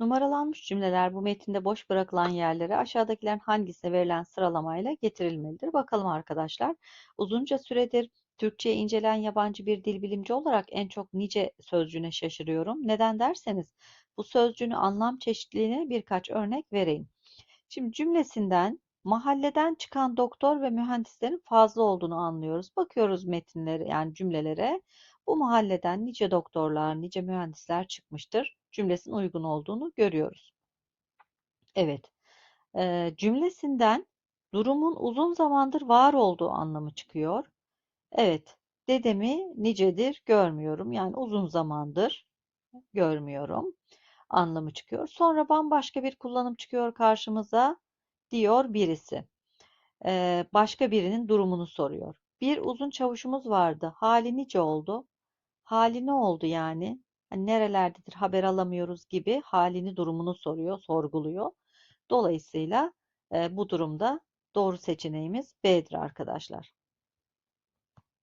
Numaralanmış cümleler bu metinde boş bırakılan yerlere aşağıdakilerin hangisine verilen sıralamayla getirilmelidir? Bakalım arkadaşlar. Uzunca süredir Türkçe'ye incelen yabancı bir dil bilimci olarak en çok nice sözcüğüne şaşırıyorum. Neden derseniz bu sözcüğün anlam çeşitliliğine birkaç örnek vereyim. Şimdi cümlesinden mahalleden çıkan doktor ve mühendislerin fazla olduğunu anlıyoruz. Bakıyoruz metinlere yani cümlelere. Bu mahalleden nice doktorlar, nice mühendisler çıkmıştır. Cümlesinin uygun olduğunu görüyoruz. Evet. Cümlesinden durumun uzun zamandır var olduğu anlamı çıkıyor. Evet. Dedemi nicedir görmüyorum. Yani uzun zamandır görmüyorum anlamı çıkıyor. Sonra bambaşka bir kullanım çıkıyor karşımıza diyor birisi. Ee, başka birinin durumunu soruyor. Bir uzun çavuşumuz vardı. Hali nice oldu? Hali ne oldu yani? Hani nerelerdedir haber alamıyoruz gibi halini durumunu soruyor, sorguluyor. Dolayısıyla e, bu durumda doğru seçeneğimiz B'dir arkadaşlar.